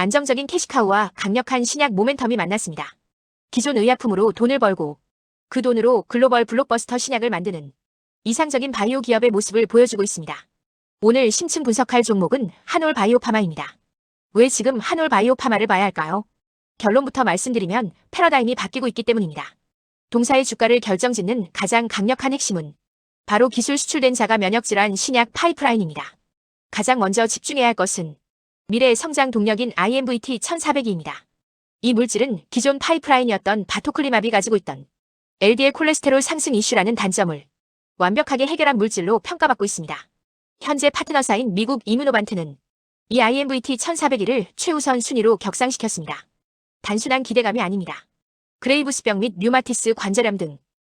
안정적인 캐시카우와 강력한 신약 모멘텀이 만났습니다. 기존 의약품으로 돈을 벌고 그 돈으로 글로벌 블록버스터 신약을 만드는 이상적인 바이오 기업의 모습을 보여주고 있습니다. 오늘 심층 분석할 종목은 한올 바이오파마입니다. 왜 지금 한올 바이오파마를 봐야 할까요? 결론부터 말씀드리면 패러다임이 바뀌고 있기 때문입니다. 동사의 주가를 결정짓는 가장 강력한 핵심은 바로 기술 수출된 자가 면역질환 신약 파이프라인입니다. 가장 먼저 집중해야 할 것은 미래의 성장 동력인 IMVT 1400입니다. 이 물질은 기존 파이프라인이었던 바토클리마비 가지고 있던 LDL 콜레스테롤 상승 이슈라는 단점을 완벽하게 해결한 물질로 평가받고 있습니다. 현재 파트너사인 미국 이뮤노반트는 이 IMVT 1401을 최우선 순위로 격상시켰습니다. 단순한 기대감이 아닙니다. 그레이브스병 및 류마티스 관절염 등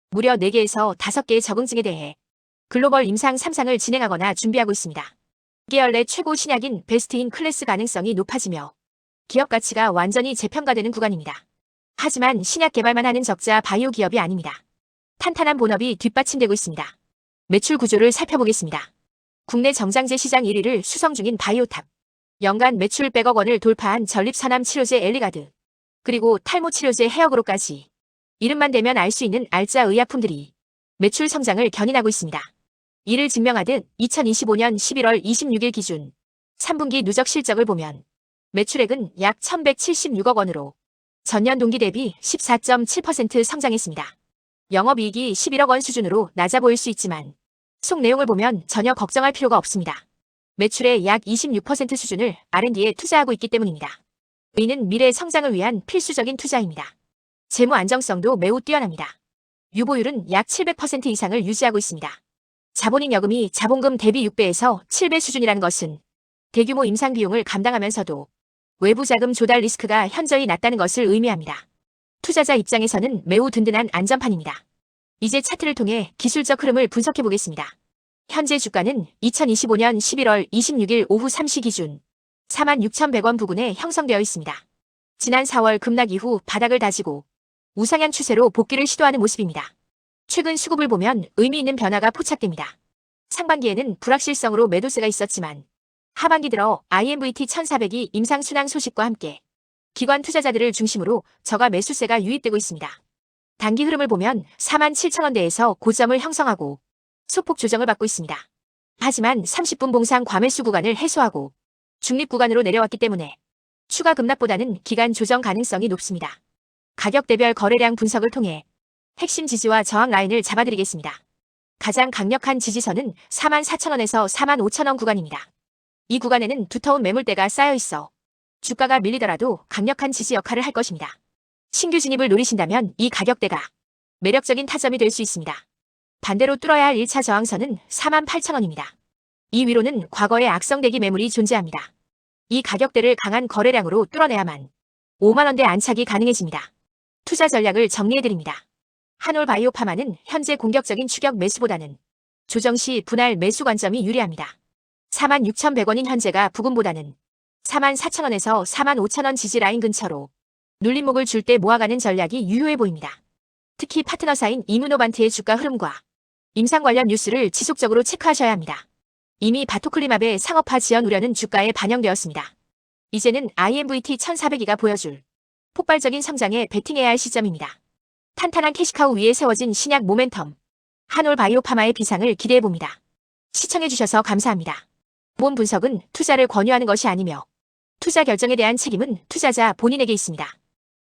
무려 4개에서 5개의 적응증에 대해 글로벌 임상 3상을 진행하거나 준비하고 있습니다. 계열 내 최고 신약인 베스트인 클래스 가능성이 높아지며 기업 가치가 완전히 재평가되는 구간입니다. 하지만 신약 개발만 하는 적자 바이오 기업이 아닙니다. 탄탄한 본업이 뒷받침되고 있습니다. 매출 구조를 살펴보겠습니다. 국내 정장제 시장 1위를 수성 중인 바이오탑. 연간 매출 100억 원을 돌파한 전립선암 치료제 엘리가드. 그리고 탈모 치료제 헤어그로까지. 이름만 대면 알 수 있는 알짜 의약품들이 매출 성장을 견인하고 있습니다. 이를 증명하듯 2025년 11월 26일 기준 3분기 누적 실적을 보면 매출액은 약 1176억 원으로 전년 동기 대비 14.7% 성장했습니다. 영업이익이 11억 원 수준으로 낮아 보일 수 있지만 속 내용을 보면 전혀 걱정할 필요가 없습니다. 매출의 약 26% 수준을 R&D에 투자하고 있기 때문입니다. 이는 미래 성장을 위한 필수적인 투자입니다. 재무 안정성도 매우 뛰어납니다. 유보율은 약 700% 이상을 유지하고 있습니다. 자본인 여금이 자본금 대비 6배에서 7배 수준이라는 것은 대규모 임상 비용을 감당하면서도 외부 자금 조달 리스크가 현저히 낮다는 것을 의미합니다. 투자자 입장에서는 매우 든든한 안전판입니다. 이제 차트를 통해 기술적 흐름을 분석해 보겠습니다. 현재 주가는 2025년 11월 26일 오후 3시 기준 46,100원 부근에 형성되어 있습니다. 지난 4월 급락 이후 바닥을 다지고 우상향 추세로 복귀를 시도하는 모습입니다. 최근 수급을 보면 의미 있는 변화가 포착됩니다. 상반기에는 불확실성으로 매도세가 있었지만 하반기 들어 IMVT 1400이 임상 순항 소식과 함께 기관 투자자들을 중심으로 저가 매수세가 유입되고 있습니다. 단기 흐름을 보면 4만 7천원대에서 고점을 형성하고 소폭 조정을 받고 있습니다. 하지만 30분 봉상 과매수 구간을 해소하고 중립 구간으로 내려왔기 때문에 추가 급락보다는 기간 조정 가능성이 높습니다. 가격 대별 거래량 분석을 통해 핵심 지지와 저항 라인을 잡아드리겠습니다. 가장 강력한 지지선은 4만 4천원에서 4만 5천원 구간입니다. 이 구간에는 두터운 매물대가 쌓여 있어 주가가 밀리더라도 강력한 지지 역할을 할 것입니다. 신규 진입을 노리신다면 이 가격대가 매력적인 타점이 될 수 있습니다. 반대로 뚫어야 할 1차 저항선은 4만 8천원입니다. 이 위로는 과거의 악성대기 매물이 존재합니다. 이 가격대를 강한 거래량으로 뚫어내야만 5만원대 안착이 가능해집니다. 투자 전략을 정리해드립니다. 한올 바이오파마는 현재 공격적인 추격 매수보다는 조정 시 분할 매수 관점이 유리합니다. 46,100원인 현재가 부근보다는 44,000원에서 45,000원 지지 라인 근처로 눌림목을 줄 때 모아가는 전략이 유효해 보입니다. 특히 파트너사인 이무노반트의 주가 흐름과 임상 관련 뉴스를 지속적으로 체크하셔야 합니다. 이미 바토클리맙의 상업화 지연 우려는 주가에 반영되었습니다. 이제는 IMVT 1400이가 보여줄 폭발적인 성장에 베팅해야 할 시점입니다. 탄탄한 캐시카우 위에 세워진 신약 모멘텀, 한올 바이오파마의 비상을 기대해봅니다. 시청해주셔서 감사합니다. 본 분석은 투자를 권유하는 것이 아니며 투자 결정에 대한 책임은 투자자 본인에게 있습니다.